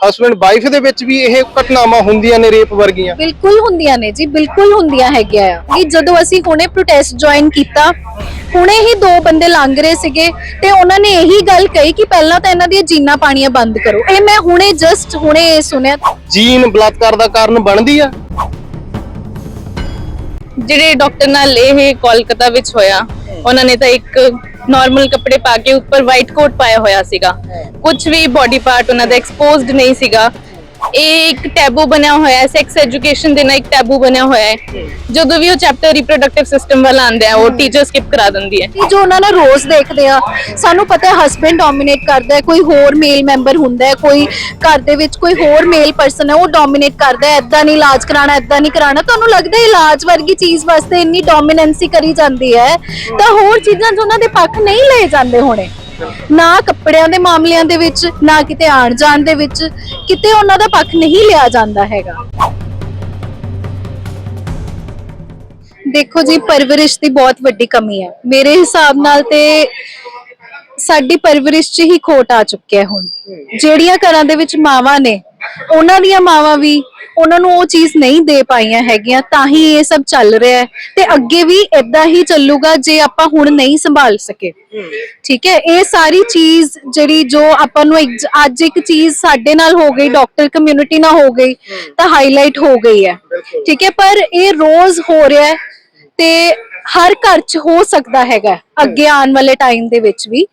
Husband wife ਦੇ ਵਿੱਚ ਵੀ ਇਹ ਘਟਨਾਵਾਂ ਹੁੰਦੀਆਂ ਨੇ ਰੇਪ ਵਰਗੀਆਂ? ਬਿਲਕੁਲ ਹੁੰਦੀਆਂ ਨੇ ਜੀ ਬਿਲਕੁਲ ਹੁੰਦੀਆਂ ਹੈਗੀਆਂ ਆ। ਕਿ ਜਦੋਂ ਅਸੀਂ ਹੁਣੇ ਪ੍ਰੋਟੈਸਟ ਜੁਆਇਨ ਕੀਤਾ ਹੁਣੇ ਹੀ ਦੋ ਬੰਦੇ ਲੰਘ ਰਹੇ ਸੀਗੇ ਤੇ ਉਹਨਾਂ ਨੇ ਇਹੀ ਗੱਲ ਕਹੀ ਕਿ ਪਹਿਲਾਂ ਤਾਂ ਇਹਨਾਂ ਦੀਆਂ ਜੀਨਾਂ ਪਾਣੀਆਂ ਬੰਦ ਕਰੋ। ਇਹ ਮੈਂ ਹੁਣੇ ਜਸਟ ਹੁਣੇ ਇਹ ਸੁਣਿਆ। ਜੀਨ ਬਲਾਤਕਾਰ ਦਾ ਕਾਰਨ ਬਣਦੀ ਆ? ਜਿਹੜੇ ਡਾਕਟਰ ਨਾਲ ਇਹ ਕੋਲਕਾਤਾ ਵਿੱਚ ਹੋਇਆ ਉਹਨਾਂ ਨੇ ਤਾਂ ਇੱਕ ਨਾਰਮਲ ਕੱਪੜੇ ਪਾ ਕੇ ਉੱਪਰ ਵਾਈਟ ਕੋਟ ਪਾਇਆ ਹੋਇਆ ਸੀਗਾ। ਕੁਝ ਵੀ ਬਾਡੀ ਪਾਰਟ ਉਹਨਾਂ ਦਾ ਐਕਸਪੋਜ਼ਡ ਨਹੀਂ ਸੀਗਾ। ਇਹ ਇੱਕ ਟੈਬੂ ਬਣਿਆ ਹੋਇਆ ਹੈ ਸੈਕਸ ਐਜੂਕੇਸ਼ਨ ਦੇਣਾ ਇੱਕ ਟੈਬੂ ਬਣਿਆ ਹੋਇਆ ਹੈ। ਜਦੋਂ ਵੀ ਉਹ ਚੈਪਟਰ ਰਿਪਰੋਡਕਟਿਵ ਸਿਸਟਮ ਵਾਲਾ ਆਂਦਾ ਹੈ ਉਹ ਟੀਚਰ ਸਕਿਪ ਕਰਾ ਦਿੰਦੀ ਹੈ। ਕਿ ਜੋ ਉਹਨਾਂ ਨਾਲ ਰੋਜ਼ ਦੇਖਦੇ ਆ ਸਾਨੂੰ ਪਤਾ ਹੈ ਹਸਬੰਡ ਡੋਮਿਨੇਟ ਕਰਦਾ ਹੈ ਕੋਈ ਹੋਰ ਮੇਲ ਮੈਂਬਰ ਹੁੰਦਾ ਹੈ ਕੋਈ ਘਰ ਦੇ ਵਿੱਚ ਕੋਈ ਹੋਰ ਮੇਲ ਪਰਸਨ ਹੈ ਉਹ ਡੋਮਿਨੇਟ ਕਰਦਾ ਹੈ ਐਦਾਂ ਨਹੀਂ ਇਲਾਜ ਕਰਾਣਾ ਐਦਾਂ ਨਹੀਂ ਕਰਾਣਾ ਤੁਹਾਨੂੰ ਲੱਗਦਾ ਹੈ ਇਲਾਜ ਵਰਗੀ ਚੀਜ਼ ਵਾਸਤੇ ਇੰਨੀ ਡੋਮਿਨੈਂਸੀ ਕਰੀ ਜਾਂਦੀ ਹੈ ਤਾਂ ਹੋਰ ਚੀਜ਼ਾਂ 'ਚ ਉਹਨਾਂ ਦੇ ਪੱਖ ਨਹੀਂ ਲਏ ਜਾਂਦੇ ਹੋਣੇ। ਨਾ ਕੱਪੜਿਆਂ ਦੇ ਮਾਮਲਿਆਂ ਦੇ ਵਿੱਚ, ਨਾ ਕਿਤੇ ਆਣ ਜਾਣ ਦੇ ਵਿੱਚ, ਕਿਤੇ ਉਹਨਾਂ ਦਾ ਪੱਖ ਨਹੀਂ ਲਿਆ ਜਾਂਦਾ ਹੈਗਾ। ਦੇਖੋ ਜੀ, ਪਰਵਰਿਸ਼ ਦੀ ਬਹੁਤ ਵੱਡੀ ਕਮੀ ਹੈ। ਮੇਰੇ ਹਿਸਾਬ ਨਾਲ ਤੇ ਸਾਡੀ ਪਰਵਰਿਸ਼ 'ਚ ਹੀ ਖੋਟ ਆ ਚੁੱਕਿਆ ਹੁਣ। ਜਿਹੜੀਆਂ ਘਰਾਂ ਦੇ ਵਿੱਚ ਮਾਵਾਂ ਨੇ ਉਹਨਾਂ ਦੀਆਂ ਮਾਵਾਂ ਵੀ ਉਹਨਾਂ ਨੂੰ ਉਹ ਚੀਜ਼ ਨਹੀਂ ਦੇ ਪਾਈਆਂ ਹੈਗੀਆਂ ਤਾਂ ਹੀ ਇਹ ਸਭ ਚੱਲ ਰਿਹਾ ਹੈ। ਤੇ ਅੱਗੇ ਵੀ ਇਦਾਂ ਹੀ ਚੱਲੂਗਾ ਜੇ ਆਪਾਂ ਹੁਣ ਨਹੀਂ ਸੰਭਾਲ ਸਕੇ। ਠੀਕ ਹੈ ਇਹ ਸਾਰੀ ਚੀਜ਼ ਜਿਹੜੀ ਜੋ ਆਪਾਂ ਨੂੰ ਇੱਕ- ਅੱਜ ਇੱਕ ਚੀਜ਼ ਸਾਡੇ ਨਾਲ ਹੋ ਗਈ ਡਾਕਟਰ ਕਮਿਊਨਿਟੀ ਨਾਲ ਹੋ ਗਈ ਤਾਂ ਹਾਈਲਾਈਟ ਹੋ ਗਈ ਹੈ। ਠੀਕ ਹੈ ਪਰ ਇਹ ਰੋਜ਼ ਹੋ ਰਿਹਾ ਹੈ ਤੇ ਹਰ ਘਰ 'ਚ ਹੋ ਸਕਦਾ ਹੈਗਾ, ਅੱਗੇ ਆਉਣ ਵਾਲੇ ਟਾਈਮ ਦੇ ਵਿੱਚ ਵੀ।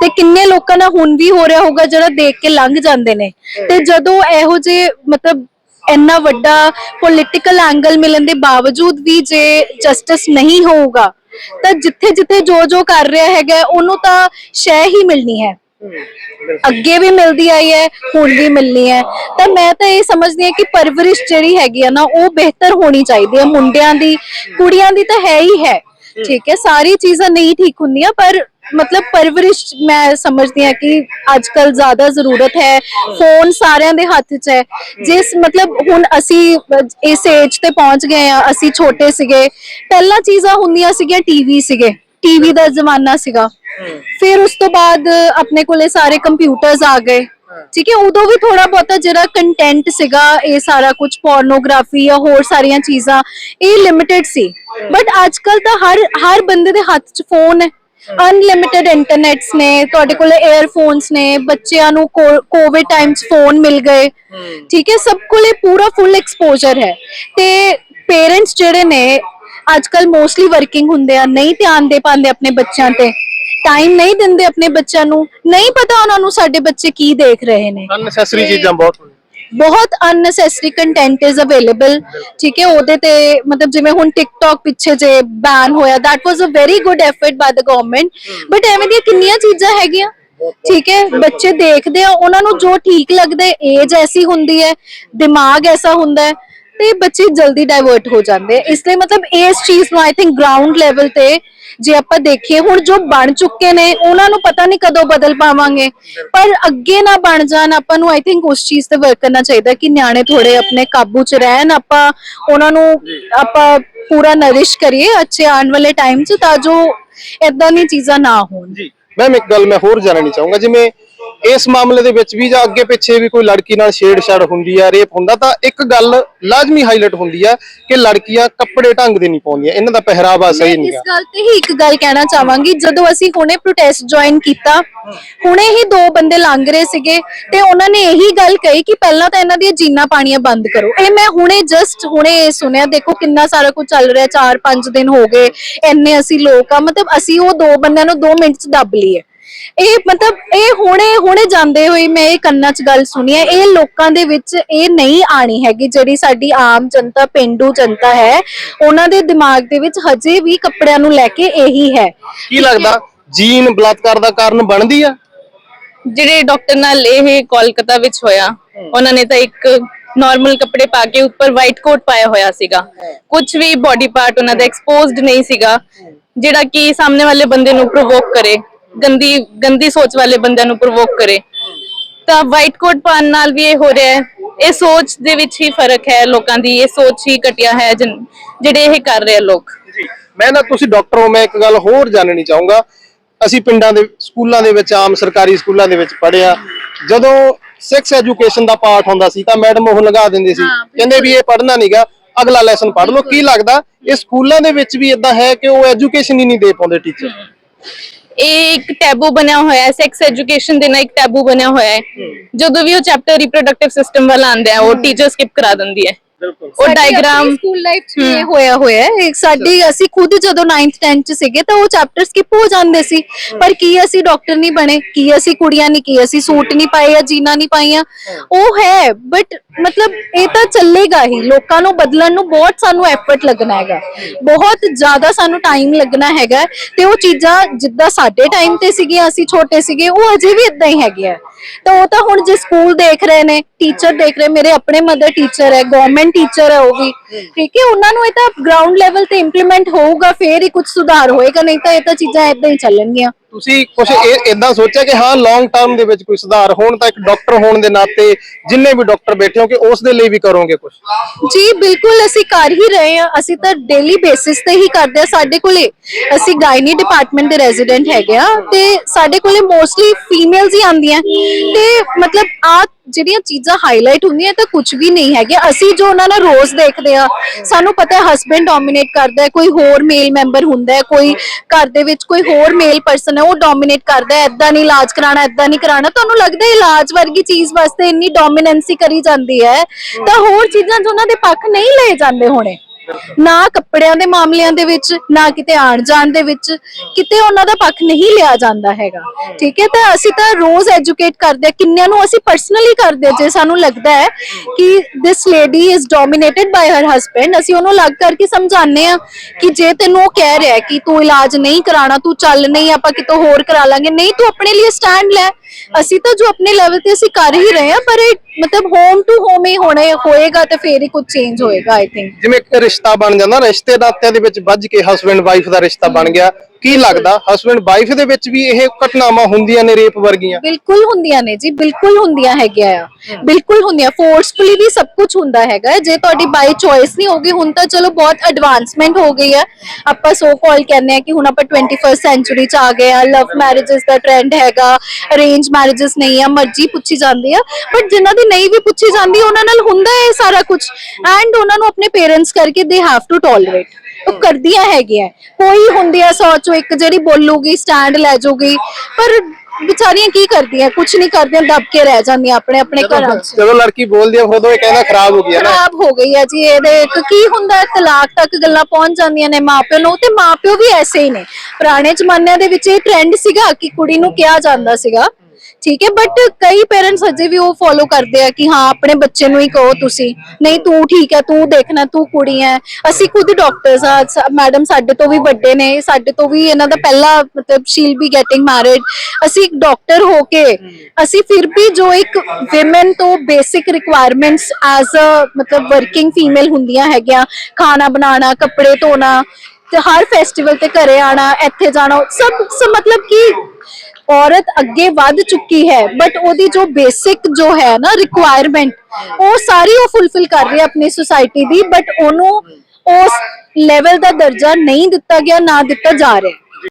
ਤੇ ਕਿੰਨੇ ਲੋਕਾਂ ਨਾਲ ਹੁਣ ਵੀ ਹੋ ਰਿਹਾ ਹੋਊਗਾ, ਜਿਹੜਾ ਦੇਖ ਕੇ ਲੰਘ ਜਾਂਦੇ ਨੇ। ਤੇ ਜਦੋਂ ਇਹੋ ਜੇ ਮਤਲਬ ਇੰਨਾ ਵੱਡਾ ਪੋਲਿਟੀਕਲ ਐਂਗਲ ਮਿਲਣ ਦੇ ਬਾਵਜੂਦ ਵੀ ਜੇ ਜਸਟਿਸ ਨਹੀਂ ਹੋਊਗਾ, ਤਾਂ ਜਿੱਥੇ ਜਿੱਥੇ ਜੋ ਜੋ ਕਰ ਰਿਹਾ ਹੈਗਾ, ਉਹਨੂੰ ਤਾਂ ਸ਼ੈ ਹੀ ਮਿਲਣੀ ਹੈ। ਅੱਗੇ ਵੀ ਮਿਲਦੀ ਆਈ ਹੈ, ਹੁਣ ਵੀ ਮਿਲਣੀ ਹੈ। ਤਾਂ ਮੈਂ ਤਾਂ ਇਹ ਸਮਝਦੀ ਹਾਂ ਕਿ ਪਰਵਰਿਸ਼ ਜਿਹੜੀ ਹੈਗੀ ਆ ਨਾ, ਉਹ ਬਿਹਤਰ ਹੋਣੀ ਚਾਹੀਦੀ ਹੈ। ਮੁੰਡਿਆਂ ਦੀ, ਕੁੜੀਆਂ ਦੀ ਤਾਂ ਹੈ ਹੀ ਹੈ। ਠੀਕ ਹੈ, ਸਾਰੀ ਚੀਜ਼ਾਂ ਨਹੀਂ ਠੀਕ ਹੁੰਦੀਆਂ, ਪਰ ਮਤਲਬ ਪਰਵਰਿਸ਼ ਮੈਂ ਸਮਝਦੀ ਹਾਂ ਕਿ ਅੱਜ ਕੱਲ ਜ਼ਿਆਦਾ ਜ਼ਰੂਰਤ ਹੈ। ਫੋਨ ਸਾਰਿਆਂ ਦੇ ਹੱਥ 'ਚ ਹੈ। ਜਿਸ ਮਤਲਬ ਹੁਣ ਅਸੀਂ ਇਸ ਏਜ ਤੇ ਪਹੁੰਚ ਗਏ ਆ ਅਸੀਂ ਛੋਟੇ ਸੀਗੇ। ਪਹਿਲਾਂ ਚੀਜ਼ਾਂ ਹੁੰਦੀਆਂ ਸੀਗੀਆਂ ਟੀਵੀ ਸੀਗੇ। ਟੀਵੀ ਦਾ ਜ਼ਮਾਨਾ ਸੀਗਾ। ਫਿਰ ਉਸ ਤੋਂ ਬਾਅਦ ਆਪਣੇ ਕੋਲੇ ਸਾਰੇ ਕੰਪਿਊਟਰਸ ਆ ਗਏ। ਠੀਕ ਹੈ ਉਦੋਂ ਵੀ ਥੋੜਾ ਬਹੁਤਾ ਜਿਹੜਾ ਕੰਟੈਂਟ ਸੀਗਾ ਇਹ ਸਾਰਾ ਕੁਝ ਪੋਰਨੋਗ੍ਰਾਫੀ ਜਾਂ ਹੋਰ ਸਾਰੀਆਂ ਚੀਜ਼ਾਂ ਇਹ ਲਿਮਿਟਿਡ ਸੀ। ਬਟ ਅੱਜ ਕੱਲ ਤਾਂ ਹਰ ਹਰ ਬੰਦੇ ਦੇ ਹੱਥ 'ਚ ਫੋਨ ਹੈ। ਅਨਲਿਮਿਟਿਡ ਇੰਟਰਨੈਟਸ ਨੇ ਤੁਹਾਡੇ ਕੋਲੇ 에ਅਰਫੋਨਸ ਨੇ ਬੱਚਿਆਂ ਨੂੰ ਕੋਵਿਡ ਟਾਈਮ 'ਚ ਫੋਨ ਮਿਲ ਗਏ। ਠੀਕ ਹੈ ਸਭ ਕੋਲੇ ਪੂਰਾ ਫੁੱਲ ਐਕਸਪੋਜ਼ਰ ਹੈ। ਤੇ ਪੇਰੈਂਟਸ ਜਿਹੜੇ ਨੇ ਅੱਜ ਕੱਲ ਮੋਸਟਲੀ ਵਰਕਿੰਗ ਹੁੰਦੇ ਆ ਨਹੀਂ ਧਿਆਨ ਦੇ ਪਾਉਂਦੇ ਆਪਣੇ ਬੱਚਿਆਂ ਤੇ। ਟਾਈਮ ਨਹੀਂ ਦਿੰਦੇ ਆਪਣੇ ਬੱਚਿਆਂ ਨੂੰ। ਨਹੀਂ ਪਤਾ ਉਹਨਾਂ ਨੂੰ ਸਾਡੇ ਬੱਚੇ ਕੀ ਦੇਖ ਰਹੇ ਨੇ। ਅਨਸੈਸਰੀ ਚੀਜ਼ਾਂ ਬਹੁਤ ਬਹੁਤ ਅਨਨੈਸੈਸਰੀ ਕੰਟੈਂਟ ਇਜ਼ ਅਵੇਲੇਬਲ ਠੀਕ ਹੈ ਉਹਦੇ ਤੇ ਮਤਲਬ ਜਿਵੇਂ ਹੁਣ ਟਿਕਟੌਕ ਪਿੱਛੇ ਜੇ ਬੈਨ ਹੋਇਆ that was a very good effort by the government but ਐਵੇਂ ਦੀਆਂ ਕਿੰਨੀਆਂ ਚੀਜ਼ਾਂ ਹੈਗੀਆਂ? ਠੀਕ ਹੈ ਬੱਚੇ ਦੇਖਦੇ ਆ ਉਹਨਾਂ ਨੂੰ ਜੋ ਠੀਕ ਲੱਗਦਾ ਏਜ ਐਸੀ ਹੁੰਦੀ ਹੈ ਦਿਮਾਗ ਐਸਾ ਹੁੰਦਾ ਹੈ। ਤੇ ਬੱਚੇ ਜਲਦੀ ਡਾਇਵਰਟ ਹੋ ਜਾਂਦੇ ਆ। ਇਸ ਲਈ ਮਤਲਬ ਇਸ ਚੀਜ਼ ਨੂੰ ਆਈ ਥਿੰਕ ਗਰਾਊਂਡ ਲੈਵਲ ਤੇ ਜੇ ਆਪਾਂ ਦੇਖੀਏ, ਹੁਣ ਜੋ ਬਣ ਚੁੱਕੇ ਨੇ, ਉਹਨਾਂ ਨੂੰ ਪਤਾ ਨਹੀਂ ਕਦੋਂ ਬਦਲ ਪਾਵਾਂਗੇ। ਪਰ ਅੱਗੇ ਨਾ ਬਣ ਜਾਣ, ਆਪਾਂ ਨੂੰ ਆਈ ਥਿੰਕ ਉਸ ਚੀਜ਼ ਤੇ ਵਰਕ ਕਰਨਾ ਚਾਹੀਦਾ ਕਿ ਨਿਆਣੇ ਥੋੜੇ ਆਪਣੇ ਕਾਬੂ 'ਚ ਰਹਿਣ, ਆਪਾਂ ਉਹਨਾਂ ਨੂੰ ਆਪਾਂ ਪੂਰਾ ਨਰਿਸ਼ ਕਰੀਏ ਅੱਛੇ ਆਉਣ ਵਾਲੇ ਟਾਈਮ 'ਚ ਤਾਂ ਜੋ ਇਦਾਂ ਦੀਆਂ ਚੀਜ਼ਾਂ ਨਾ ਹੋਣ। ਜੀ ਮੈਮ ਇੱਕ ਗੱਲ ਮੈਂ ਹੋਰ ਜਾਣਨੀ ਚਾਹੂੰਗਾ, ਜਿਵੇਂ ਇਸ ਮਾਮਲੇ ਦੇ ਵਿੱਚ ਵੀ ਜਾਂ ਅੱਗੇ ਪਿੱਛੇ ਵੀ ਕੋਈ ਲੜਕੀ ਨਾਲ ਛੇੜਛਾੜ ਹੁੰਦੀ ਆ ਰੇਪ ਹੁੰਦਾ ਤਾਂ ਇੱਕ ਗੱਲ ਲਾਜ਼ਮੀ ਹਾਈਲਾਈਟ ਹੁੰਦੀ ਆ ਕਿ ਲੜਕੀਆਂ ਕੱਪੜੇ ਢੰਗ ਦੇ ਨਹੀਂ ਪਾਉਂਦੀਆਂ। ਇਹਨਾਂ ਦਾ ਪਹਿਰਾਵਾ ਸਹੀ ਨਹੀਂ ਇਸ ਗਾ ਗੱਲ ਤੇ ਹੀ ਇੱਕ ਗੱਲ ਕਹਿਣਾ ਚਾਹਾਂਗੀ ਜਦੋਂ ਅਸੀਂ ਹੁਣੇ ਪ੍ਰੋਟੈਸਟ ਜੁਆਇਨ ਕੀਤਾ ਹੁਣੇ ਹੀ ਦੋ ਬੰਦੇ ਲੰਘ ਰਹੇ ਸੀਗੇ ਤੇ ਉਹਨਾਂ ਨੇ ਇਹੀ ਗੱਲ ਕਹੀ ਕਿ ਪਹਿਲਾਂ ਤਾਂ ਇਹਨਾਂ ਦੀਆਂ ਜੀਨਾਂ ਪਾਣੀਆਂ ਬੰਦ ਕਰੋ। ਇਹ ਮੈਂ ਹੁਣੇ ਜਸਟ ਹੁਣੇ ਇਹ ਸੁਣਿਆ ਦੇਖੋ ਕਿੰਨਾ ਸਾਰਾ ਕੁਝ ਚੱਲ ਰਿਹਾ 4-5 ਦਿਨ ਹੋ ਗਏ ਇੰਨੇ ਅਸੀਂ ਲੋਕ ਆ ਮਤਲਬ ਅਸੀਂ ਉਹ ਦੋ ਬੰਦਿਆਂ ਨੂੰ 2 ਮਿੰਟ ਚ ਦੱਬ ਲਈਏ। ਇਹ ਮਤਲਬ ਇਹ ਹੁਣੇ ਹੁਣੇ ਜਾਂਦੇ ਹੋਏ ਮੈਂ ਇਹ ਕੰਨਾਂ 'ਚ ਗੱਲ ਸੁਣੀ ਹੈ ਇਹ ਲੋਕਾਂ ਦੇ ਵਿੱਚ ਇਹ ਨਹੀਂ ਆਣੀ ਹੈਗੀ ਜਿਹੜੀ ਸਾਡੀ ਆਮ ਜਨਤਾ ਪਿੰਡੂ ਜਨਤਾ ਹੈ ਉਹਨਾਂ ਦੇ ਦਿਮਾਗ ਦੇ ਵਿੱਚ ਹਜੇ ਵੀ ਕੱਪੜਿਆਂ ਨੂੰ ਲੈ ਕੇ ਇਹੀ ਹੈ। ਕੀ ਲੱਗਦਾ ਜੀਨ ਬਲਾਤਕਾਰ ਦਾ ਕਾਰਨ ਬਣਦੀ ਆ? ਜਿਹੜੇ ਡਾਕਟਰ ਨਾਲ ਇਹ ਕੋਲਕਾਤਾ ਵਿੱਚ ਹੋਇਆ ਉਹਨਾਂ ਨੇ ਤਾਂ ਇੱਕ ਨਾਰਮਲ ਕੱਪੜੇ ਪਾ ਕੇ ਉੱਪਰ ਵਾਈਟ ਕੋਟ ਪਾਇਆ ਹੋਇਆ ਸੀਗਾ। ਕੁਝ ਵੀ ਬਾਡੀ ਪਾਰਟ ਉਹਨਾਂ ਦਾ ਐਕਸਪੋਜ਼ਡ ਨਹੀਂ ਸੀਗਾ ਜਿਹੜਾ ਕਿ ਸਾਹਮਣੇ ਵਾਲੇ ਬੰਦੇ ਨੂੰ ਪ੍ਰੋਵੋਕ ਕਰੇ। ਗੰਦੀ ਗੰਦੀ ਸੋਚ ਵਾਲੇ ਬੰਦਿਆਂ ਨੂੰ ਪ੍ਰੋਵੋਕ ਕਰੇ। ਤਾਂ ਵਾਈਟ ਕੋਟ ਪਾਉਣ ਨਾਲ ਵੀ ਇਹ ਹੋ ਰਿਹਾ ਹੈ। ਇਹ ਸੋਚ ਦੇ ਵਿੱਚ ਹੀ ਫ਼ਰਕ ਹੈ ਲੋਕਾਂ ਦੀ। ਇਹ ਸੋਚ ਹੀ ਘਟਿਆ ਹੈ ਜਨ- ਜਿਹੜੇ ਇਹ ਕਰ ਰਹੇ ਆ ਲੋਕ। ਜੀ ਮੈਂ ਨਾ ਤੁਸੀਂ ਡਾਕਟਰ ਹੋ ਮੈਂ ਇੱਕ ਗੱਲ ਹੋਰ ਜਾਣਨੀ ਚਾਹੂੰਗਾ। ਅਸੀਂ ਪਿੰਡਾਂ ਦੇ ਸਕੂਲਾਂ ਦੇ ਵਿੱਚ ਆਮ ਸਰਕਾਰੀ ਸਕੂਲਾਂ ਦੇ ਵਿੱਚ ਪੜ੍ਹਿਆ ਜਦੋਂ ਸਿਕਸ ਐਜੂਕੇਸ਼ਨ ਦਾ ਪਾਰਟ ਹੁੰਦਾ ਸੀ ਤਾਂ ਮੈਡਮ ਉਹ ਲਗਾ ਦਿੰਦੇ ਸੀ। ਕਹਿੰਦੇ ਵੀ ਇਹ ਪੜ੍ਹਨਾ ਨਹੀਂਗਾ ਅਗਲਾ ਲੈਸਨ ਪੜ੍ਹ ਲਓ। ਕੀ ਲੱਗਦਾ? ਇਹ ਸਕੂਲਾਂ ਦੇ ਵਿੱਚ ਵੀ ਇਦਾਂ ਹੈ ਕਿ ਉਹ ਐਜੂਕੇਸ਼ਨ ਹੀ ਨਹੀਂ ਦੇ ਪਾਉਂਦੇ ਟੀਚਰ ਇਹ ਇੱਕ ਟੈਬੂ ਬਣਿਆ ਹੋਇਆ ਹੈ ਸੈਕਸ ਐਜੂਕੇਸ਼ਨ ਦੇਣਾ ਇੱਕ ਟੈਬੂ ਬਣਿਆ ਹੋਇਆ ਹੈ। ਜਦੋਂ ਵੀ ਉਹ ਚੈਪਟਰ ਰਿਪਰੋਡਕਟਿਵ ਸਿਸਟਮ ਵਾਲਾ ਆਂਦਾ ਹੈ ਉਹ ਟੀਚਰ ਸਕਿਪ ਕਰਾ ਦਿੰਦੀ ਹੈ। ਬਿਲਕੁਲ। ਉਹ ਸਾਡੀ ਡਾਇਗਰਾਮ ਸਕੂਲ ਲਾਈਫ 'ਚ ਇਹ ਹੋਇਆ ਹੋਇਆ ਹੈ। ਇੱਕ ਸਾਡੀ ਅਸੀਂ ਖੁਦ ਜਦੋਂ 9th 10th 'ਚ ਸੀਗੇ ਤਾਂ ਉਹ ਚੈਪਟਰ ਸਕਿਪ ਹੋ ਜਾਂਦੇ ਸੀ। ਪਰ ਕੀ ਅਸੀਂ ਡਾਕਟਰ ਨਹੀਂ ਬਣੇ ਕੀ ਅਸੀਂ ਕੁੜੀਆਂ ਨਹੀਂ ਕੀ ਅਸੀਂ ਸੂਟ ਨਹੀਂ ਪਾਏ ਜਾਂ ਜੀਨਾ ਨਹੀਂ ਪਾਈਆਂ ਉਹ ਹੈ ਬਟ ਮਤਲਬ ਇਹ ਤਾਂ ਚੱਲੇਗਾ ਹੀ। ਲੋਕਾਂ ਨੂੰ ਬਦਲਣ ਨੂੰ ਬਹੁਤ ਸਾਨੂੰ ਐਫਰਟ ਲੱਗਣਾ ਹੈਗਾ। ਬਹੁਤ ਜ਼ਿਆਦਾ ਸਾਨੂੰ ਟਾਈਮ ਲੱਗਣਾ ਹੈਗਾ। ਤੇ ਉਹ ਚੀਜ਼ਾਂ ਜਿੱਦਾਂ ਸਾਡੇ ਟਾਈਮ ਤੇ ਸੀਗੀਆਂ, ਅਸੀਂ ਛੋਟੇ ਸੀਗੇ, ਉਹ ਅਜੇ ਵੀ ਇਦਾਂ ਹੀ ਹੈਗੇ ਆ ਤਾਂ ਉਹ ਤਾਂ ਹੁਣ ਜੇ ਸਕੂਲ ਦੇਖ ਰਹੇ ਨੇ ਟੀਚਰ ਦੇਖ ਰਹੇ, ਮੇਰੇ ਆਪਣੇ ਮਦਰ ਟੀਚਰ ਹੈ ਗਵਰਨਮੈਂਟ ਟੀਚਰ ਹੈ ਉਹ ਵੀ। ਠੀਕ ਹੈ, ਉਹਨਾਂ ਨੂੰ ਇਹ ਤਾਂ ਗਰਾਊਂਡ ਲੈਵਲ ਤੇ ਇੰਪਲੀਮੈਂਟ ਹੋਊਗਾ, ਫੇਰ ਹੀ ਕੁਝ ਸੁਧਾਰ ਹੋਏਗਾ, ਨਹੀਂ ਤਾਂ ਇਹ ਤਾਂ ਚੀਜ਼ਾਂ ਇਦਾਂ ਹੀ ਚੱਲਣਗੀਆਂ। ਤੁਸੀਂ ਕੁਝ ਇਦਾਂ ਸੋਚਿਆ ਕਿ ਹਾਂ ਲੌਂਗ ਟਰਮ ਦੇ ਵਿੱਚ ਕੋਈ ਸੁਧਾਰ, ਹੋਣ ਤਾਂ ਇੱਕ ਡਾਕਟਰ ਹੋਣ ਦੇ ਨਾਤੇ ਜਿੰਨੇ ਵੀ ਡਾਕਟਰ ਬੈਠੇ ਹੋ ਕਿ ਉਸ ਦੇ ਲਈ ਵੀ ਕਰੋਗੇ ਕੁਝ ਜੀ, ਬਿਲਕੁਲ, ਅਸੀਂ ਕਰ ਹੀ ਰਹੇ ਹਾਂ। ਅਸੀਂ ਤਾਂ ਡੇਲੀ ਬੇਸਿਸ ਤੇ ਹੀ ਕਰਦੇ ਆ ਸਾਡੇ ਕੋਲੇ ਅਸੀਂ ਗਾਇਨੀ ਡਿਪਾਰਟਮੈਂਟ ਦੇ ਰੈਜ਼ੀਡੈਂਟ ਹੈਗੇ ਆ ਤੇ ਸਾਡੇ ਕੋਲੇ ਮੋਸਟਲੀ ਫੀਮੇਲਸ ਹੀ ਆਉਂਦੀਆਂ। ਤੇ ਮਤਲਬ ਆ ਜਿਹੜੀਆਂ ਚੀਜ਼ਾਂ ਹਾਈਲਾਈਟ ਹੁੰਦੀਆਂ ਤਾਂ ਕੁਝ ਵੀ ਨਹੀਂ ਹੈਗੇ ਅਸੀਂ ਜੋ ਉਹਨਾਂ ਨਾਲ ਰੋਜ਼ ਦੇਖਦੇ ਆ ਸਾਨੂੰ ਪਤਾ ਹੈ ਹਸਬੰਡ ਡੋਮਿਨੇਟ ਕਰਦਾ ਹੈ, ਕੋਈ ਹੋਰ ਮੇਲ ਮੈਂਬਰ ਹੁੰਦਾ ਹੈ, ਕੋਈ ਘਰ ਦੇ ਵਿੱਚ ਕੋਈ ਹੋਰ ਮੇਲ ਪਰਸਨ ਹੈ, ਉਹ ਡੋਮੀਨੇਟ ਕਰਦਾ ਹੈ ਐਦਾਂ ਨਹੀਂ ਇਲਾਜ ਕਰਾਣਾ ਐਦਾਂ ਨਹੀਂ ਕਰਾਣਾ ਤੁਹਾਨੂੰ ਲੱਗਦਾ ਹੈ ਇਲਾਜ ਵਰਗੀ ਚੀਜ਼ ਵਾਸਤੇ ਇੰਨੀ ਡੋਮੀਨੈਂਸੀ ਕਰੀ ਜਾਂਦੀ ਹੈ? ਤਾਂ ਹੋਰ ਚੀਜ਼ਾਂ 'ਚ ਉਹਨਾਂ ਦੇ ਪੱਖ ਨਹੀਂ ਲਏ ਜਾਂਦੇ ਹੋਣੇ। ਨਾ ਕੱਪੜਿਆਂ ਦੇ ਮਾਮਲਿਆਂ ਦੇ ਵਿੱਚ ਨਾ ਕਿਤੇ ਆਣ ਜਾਣ ਦੇ ਵਿੱਚ ਕਿਤੇ ਉਹਨਾਂ ਦਾ ਪੱਖ ਨਹੀਂ ਲਿਆ ਜਾਂਦਾ ਹੈਗਾ। ਠੀਕ ਹੈ ਤਾਂ ਅਸੀਂ ਤਾਂ ਰੋਜ਼ ਐਜੂਕੇਟ ਕਰਦੇ ਹਾਂ ਕਿੰਨਿਆਂ ਨੂੰ ਅਸੀਂ ਪਰਸਨਲੀ ਕਰਦੇ ਹਾਂ, ਜੇ ਸਾਨੂੰ ਲੱਗਦਾ ਹੈ ਕਿ this lady is dominated by her husband ਅਸੀਂ ਉਹਨੂੰ ਲੱਗ ਕਰਕੇ ਸਮਝਾਉਂਦੇ ਆ ਕਿ ਜੇ ਤੈਨੂੰ ਉਹ ਕਹਿ ਰਿਹਾ ਕਿ ਤੂੰ ਇਲਾਜ ਨਹੀਂ ਕਰਾਣਾ ਤੂੰ ਚੱਲ ਨਹੀਂ ਆਪਾਂ ਕਿਤੋਂ ਹੋਰ ਕਰਾ ਲਾਂਗੇ ਨਹੀਂ ਤੂੰ ਆਪਣੇ ਲਈ ਸਟੈਂਡ ਲੈ। ਅਸੀਂ ਤਾਂ ਜੋ ਆਪਣੇ ਲੈਵਲ ਤੇ ਅਸੀਂ ਕਰ ਹੀ ਰਹੇ ਹਾਂ ਪਰ ਇਹ ਮਤਲਬ ਹੋਮ ਟੂ ਹੋਮ ਹੀ ਹੋਣੇ ਹੋਏਗਾ ਤੇ ਫੇਰ ਹੀ ਕੁਝ ਚੇਂਜ ਹੋਏਗਾ ਆਈ ਥਿੰਕ ਜਿਵੇਂ ਇੱਕ ਰਿਸ਼ਤਾ ਬਣ ਜਾਂਦਾ ਰਿਸ਼ਤੇ ਨਾਤਿਆਂ ਦੇ ਵਿੱਚ ਵੱਜ ਕੇ ਹਸਬੰਡ ਵਾਈਫ ਦਾ ਰਿਸ਼ਤਾ ਬਣ ਗਿਆ। ਕੀ ਲੱਗਦਾ? ਹਸਬੰਡ ਵਾਈਫ ਦੇ ਵਿੱਚ ਵੀ ਇਹ ਘਟਨਾਵਾਂ ਹੁੰਦੀਆਂ ਨੇ ਰੇਪ ਵਰਗੀਆਂ? ਬਿਲਕੁਲ ਹੁੰਦੀਆਂ ਨੇ ਜੀ ਬਿਲਕੁਲ ਹੁੰਦੀਆਂ ਹੈਗੀਆਂ ਆ। ਬਿਲਕੁਲ ਹੁੰਦੀਆਂ ਫੋਰਸਫੁਲੀ ਵੀ ਸਭ ਕੁਝ ਹੁੰਦਾ ਹੈਗਾ। ਜੇ ਤੁਹਾਡੀ ਬਾਈ ਚੋਇਸ ਨਹੀਂ ਹੋਗੀ ਹੁਣ ਤਾਂ ਚਲੋ ਬਹੁਤ ਐਡਵਾਂਸਮੈਂਟ ਹੋ ਗਈ ਹੈ। ਆਪਾਂ ਸੋ ਕਾਲ ਕਹਿੰਦੇ ਆ ਕਿ ਹੁਣ ਆਪਾਂ 21st ਸੈਂਚੁਰੀ ਚ ਆ ਗਏ ਆ ਲਵ ਮੈਰਿਜਸ ਦਾ ਟ੍ਰੈਂਡ ਹੈਗਾ ਅਰੇਂਜ ਮੈਰਿਜਸ ਨਹੀਂ ਆ ਮਰਜ਼ੀ ਪੁੱਛੀ ਜਾਂਦੀ ਆ ਬਟ ਜਿਨ੍ਹਾਂ ਦੀ ਨਹੀਂ ਵੀ ਪੁੱਛੀ ਜਾਂਦੀ ਉਹਨਾਂ ਨਾਲ ਹੁੰਦਾ ਹੈ ਇਹ ਸਾਰਾ ਕੁਝ ਐਂਡ ਉਹਨਾਂ ਨੂੰ ਆਪਣੇ ਪੇਰੈਂਟਸ ਕਰਕੇ ਦੇ ਹੈਵ ਟੂ ਟੋਲਰੇਟ ਉਹ ਕਰਦੀਆਂ ਹੈਗੀਆਂ ਕੋਈ ਹੁੰਦੀ ਆ ਸੌ ਚੋਂ ਇੱਕ ਜਿਹੜੀ ਬੋਲੂਗੀ ਸਟੈਂਡ ਲੈ ਜਾਊਗੀ ਪਰ ਵਿਚਾਰੀਆਂ ਕੀ ਕਰਦੀਆਂ ਕੁਝ ਨਹੀਂ ਕਰਦੀਆਂ ਦਬ ਕੇ ਰਹਿ ਜਾਂਦੀਆਂ ਆਪਣੇ ਆਪਣੇ ਘਰਾਂ 'ਚ ਜਦੋਂ ਲੜਕੀ ਬੋਲਦੀ ਆ ਉਦੋਂ ਇਹ ਕਹਿੰਦਾ ਖਰਾਬ ਹੋ ਗਿਆ ਨਾ। ਖਰਾਬ ਹੋ ਗਈ ਹੈ ਜੀ ਇਹਦੇ ਇੱਕ ਕੀ ਹੁੰਦਾ ਹੈ, ਤਲਾਕ ਤੱਕ ਗੱਲਾਂ ਪਹੁੰਚ ਜਾਂਦੀਆਂ ਨੇ ਮਾਪਿਓ ਨੂੰ ਤੇ ਮਾਪਿਓ ਵੀ ਐਸੇ ਹੀ ਨੇ। ਪੁਰਾਣੇ ਜ਼ਮਾਨਿਆਂ ਦੇ ਵਿੱਚ ਇਹ ਟ੍ਰੈਂਡ ਸੀਗਾ ਕਿ ਕੁੜੀ ਨੂੰ ਕਿਹਾ ਜਾਂਦਾ ਸੀਗਾ ਠੀਕ ਹੈ ਬਟ ਕਈ ਪੇਰੈਂਟਸ ਅਜੇ ਵੀ ਉਹ ਫੋਲੋ ਕਰਦੇ ਆ ਕਿ ਹਾਂ, ਆਪਣੇ ਬੱਚੇ ਨੂੰ ਹੀ ਕਹੋ ਤੁਸੀਂ। ਨਹੀਂ, ਤੂੰ ਠੀਕ ਹੈ, ਤੂੰ ਦੇਖਣਾ, ਤੂੰ ਕੁੜੀ ਹੈ। ਅਸੀਂ ਖੁਦ ਡਾਕਟਰਸ ਆ ਮੈਡਮ ਸਾਡੇ ਤੋਂ ਵੀ ਵੱਡੇ ਨੇ, ਸਾਡੇ ਤੋਂ ਵੀ ਇਹਨਾਂ ਦਾ ਪਹਿਲਾ ਮਤਲਬ ਸ਼ੀਲ ਬੀ ਗੈਟਿੰਗ ਮੈਰਿਡ ਅਸੀਂ ਇੱਕ ਡਾਕਟਰ ਹੋ ਕੇ, ਅਸੀਂ ਫਿਰ ਵੀ ਜੋ ਇੱਕ ਔਮਨ ਤੋਂ ਬੇਸਿਕ ਰਿਕੁਆਇਰਮੈਂਟਸ ਐਜ਼ ਅ ਮਤਲਬ ਵਰਕਿੰਗ ਫੀਮੇਲ ਹੁੰਦੀਆਂ ਹੈਗੀਆਂ। ਖਾਣਾ ਬਣਾਉਣਾ, ਕੱਪੜੇ ਧੋਣਾ, ਤੇ ਹਰ ਫੈਸਟੀਵਲ ਤੇ ਘਰੇ ਆਣਾ ਇੱਥੇ ਜਾਣਾ, ਸਭ ਸਭ ਮਤਲਬ ਕਿ ਔਰਤ ਅੱਗੇ ਵੱਧ ਚੁੱਕੀ ਹੈ ਬਟ ਉਹਦੀ ਜੋ ਬੇਸਿਕ ਜੋ ਹੈ ਨਾ ਰਿਕੁਆਇਰਮੈਂਟ ਉਹ ਸਾਰੀ ਉਹ ਫੁੱਲਫਿਲ ਕਰ ਰਹੀ ਹੈ ਆਪਣੀ ਸੁਸਾਇਟੀ ਦੀ ਬਟ ਉਹਨੂੰ ਉਸ ਲੈਵਲ ਦਾ ਦਰਜਾ ਨਹੀਂ ਦਿੱਤਾ ਗਿਆ, ਨਾ ਦਿੱਤਾ ਜਾ ਰਿਹਾ।